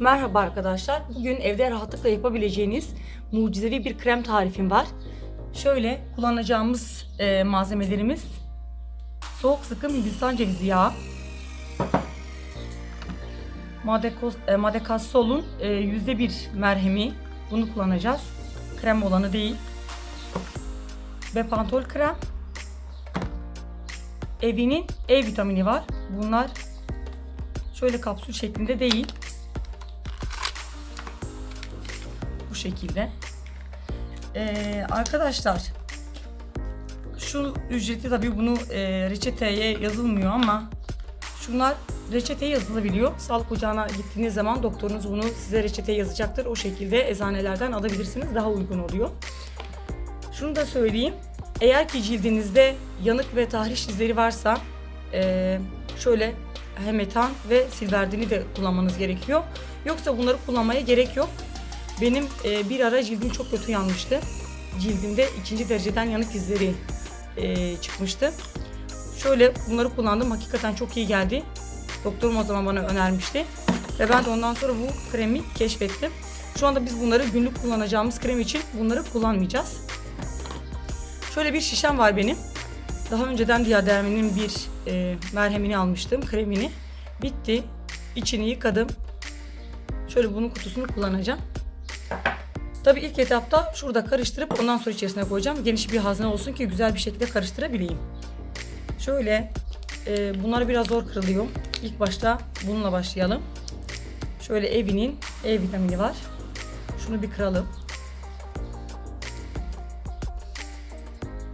Merhaba arkadaşlar. Bugün evde rahatlıkla yapabileceğiniz mucizevi bir krem tarifim var. Şöyle kullanacağımız e, malzemelerimiz soğuk sıkım Hindistan cevizi yağı, Madekos, e, Madekasol'un e, %1 merhemi. Bunu kullanacağız. Krem olanı değil. Bepantol krem. Evi'nin E vitamini var. Bunlar şöyle kapsül şeklinde değil. Şekilde. Ee, arkadaşlar şu ücreti tabii bunu e, reçeteye yazılmıyor ama şunlar reçeteye yazılabiliyor. Sağlık ocağına gittiğiniz zaman doktorunuz bunu size reçeteye yazacaktır. O şekilde eczanelerden alabilirsiniz. Daha uygun oluyor. Şunu da söyleyeyim. Eğer ki cildinizde yanık ve tahriş izleri varsa e, şöyle hemetan ve silverdini de kullanmanız gerekiyor. Yoksa bunları kullanmaya gerek yok. Benim e, bir ara cildim çok kötü yanmıştı. Cildimde ikinci dereceden yanık izleri e, çıkmıştı. Şöyle bunları kullandım. Hakikaten çok iyi geldi. Doktorum o zaman bana önermişti. Ve ben de ondan sonra bu kremi keşfettim. Şu anda biz bunları günlük kullanacağımız krem için bunları kullanmayacağız. Şöyle bir şişem var benim. Daha önceden Diadermi'nin bir e, merhemini almıştım, kremini. Bitti. İçini yıkadım. Şöyle bunun kutusunu kullanacağım. Tabii ilk etapta şurada karıştırıp ondan sonra içerisine koyacağım. Geniş bir hazne olsun ki güzel bir şekilde karıştırabileyim. Şöyle e, bunlar biraz zor kırılıyor. İlk başta bununla başlayalım. Şöyle evinin E vitamini var. Şunu bir kıralım.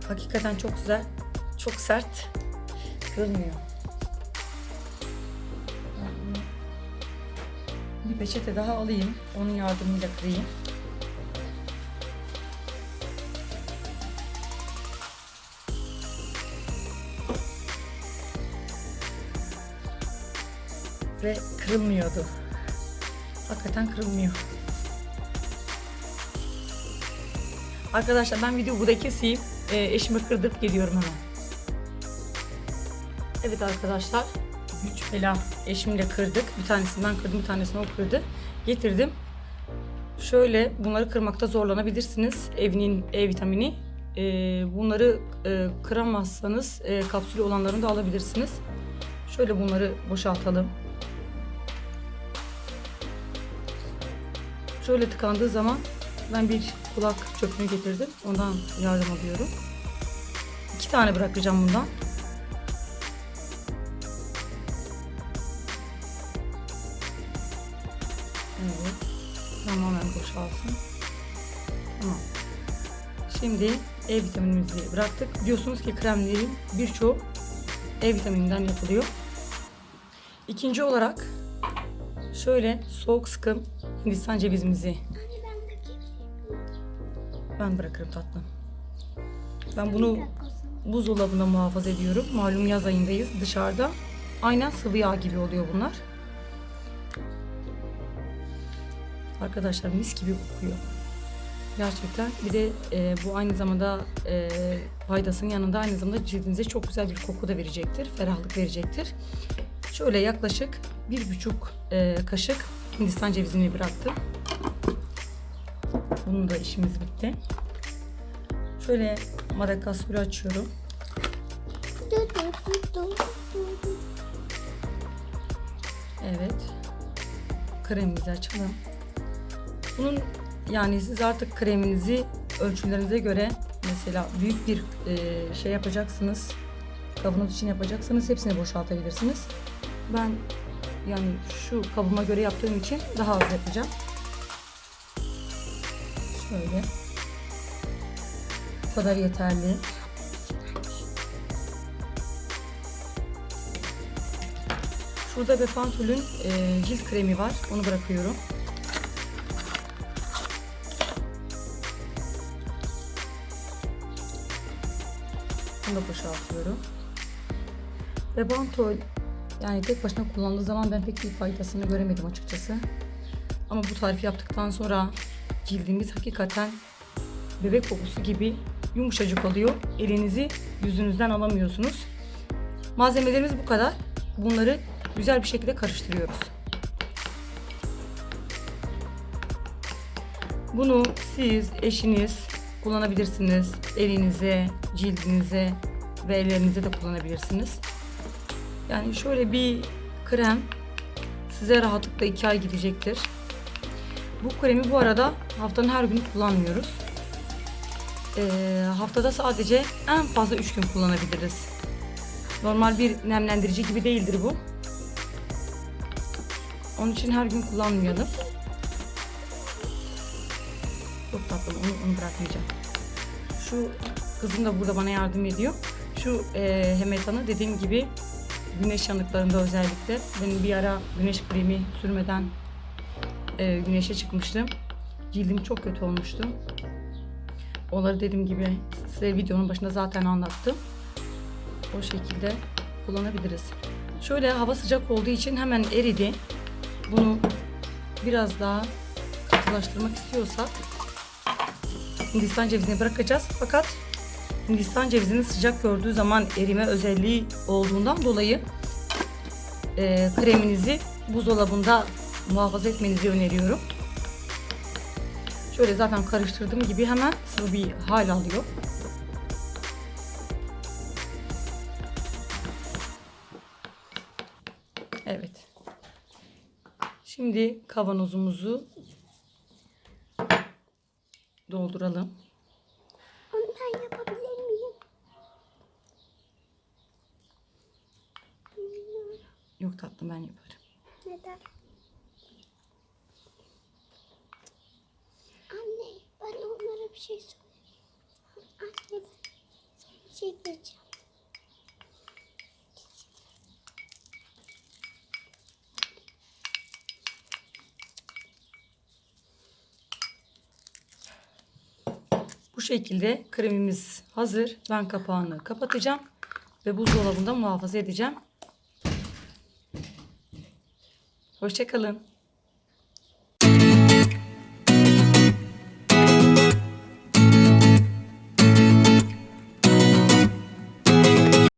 Hakikaten çok güzel. Çok sert. Kırılmıyor. Bir peçete daha alayım. Onun yardımıyla kırayım. Ve kırılmıyordu. Hakikaten kırılmıyor. Arkadaşlar ben videoyu burada keseyim. E, eşime kırdırıp geliyorum hemen. Evet arkadaşlar. Güç bela eşimle kırdık. Bir tanesini ben kırdım, bir tanesini o kırdı. Getirdim. Şöyle bunları kırmakta zorlanabilirsiniz. Evinin E vitamini. E, bunları e, kıramazsanız e, kapsülü olanlarını da alabilirsiniz. Şöyle bunları boşaltalım. Şöyle tıkandığı zaman ben bir kulak çöpünü getirdim. Ondan yardım alıyorum. İki tane bırakacağım bundan. Evet. Tamamen boşalsın. Tamam. Şimdi E vitaminimizi bıraktık. Biliyorsunuz ki kremlerin birçoğu E vitamininden yapılıyor. İkinci olarak şöyle soğuk sıkım Hindistan cevizimizi ben bırakırım tatlım. Ben bunu buzdolabında muhafaza ediyorum. Malum yaz ayındayız dışarıda. Aynen sıvı yağ gibi oluyor bunlar. Arkadaşlar mis gibi kokuyor. Gerçekten. Bir de e, bu aynı zamanda e, faydasının yanında aynı zamanda cildinize çok güzel bir koku da verecektir. Ferahlık verecektir. Şöyle yaklaşık bir buçuk e, kaşık Hindistan cevizini bıraktım. Bunun da işimiz bitti. Şöyle madakasulü açıyorum. Evet. Kremimizi açalım. Bunun yani siz artık kreminizi ölçülerinize göre mesela büyük bir e, şey yapacaksınız. Kavanoz için yapacaksanız hepsini boşaltabilirsiniz. Ben yani şu kabıma göre yaptığım için daha az yapacağım. Şöyle. Bu kadar yeterli. Şurada Bepantol'ün e, cilt kremi var. Onu bırakıyorum. Bunu da boşaltıyorum. Bepantol yani tek başına kullandığı zaman ben pek bir faydasını göremedim açıkçası. Ama bu tarifi yaptıktan sonra cildimiz hakikaten bebek kokusu gibi yumuşacık oluyor. Elinizi yüzünüzden alamıyorsunuz. Malzemelerimiz bu kadar. Bunları güzel bir şekilde karıştırıyoruz. Bunu siz, eşiniz kullanabilirsiniz. Elinize, cildinize ve ellerinize de kullanabilirsiniz. Yani şöyle bir krem size rahatlıkla 2 ay gidecektir. Bu kremi bu arada haftanın her günü kullanmıyoruz. Ee, haftada sadece en fazla 3 gün kullanabiliriz. Normal bir nemlendirici gibi değildir bu. Onun için her gün kullanmayalım. Çok tatlı onu, onu bırakmayacağım. Şu kızım da burada bana yardım ediyor. Şu e, hemetanı dediğim gibi güneş yanıklarında özellikle. Benim bir ara güneş kremi sürmeden e, güneşe çıkmıştım. Cildim çok kötü olmuştu. Onları dediğim gibi size videonun başında zaten anlattım. O şekilde kullanabiliriz. Şöyle hava sıcak olduğu için hemen eridi. Bunu biraz daha katılaştırmak istiyorsak Hindistan cevizini bırakacağız. Fakat Hindistan cevizini sıcak gördüğü zaman erime özelliği olduğundan dolayı e, kreminizi buzdolabında muhafaza etmenizi öneriyorum. Şöyle zaten karıştırdığım gibi hemen sıvı bir hal alıyor. Evet. Şimdi kavanozumuzu dolduralım. Onu ben yapabilir miyim? Yok tatlım ben yaparım. Neden? Anne ben onlara bir şey söyleyeyim. Anne ben sana bir şey diyeceğim. Bu şekilde kremimiz hazır. Ben kapağını kapatacağım ve buzdolabında muhafaza edeceğim. Hoşçakalın.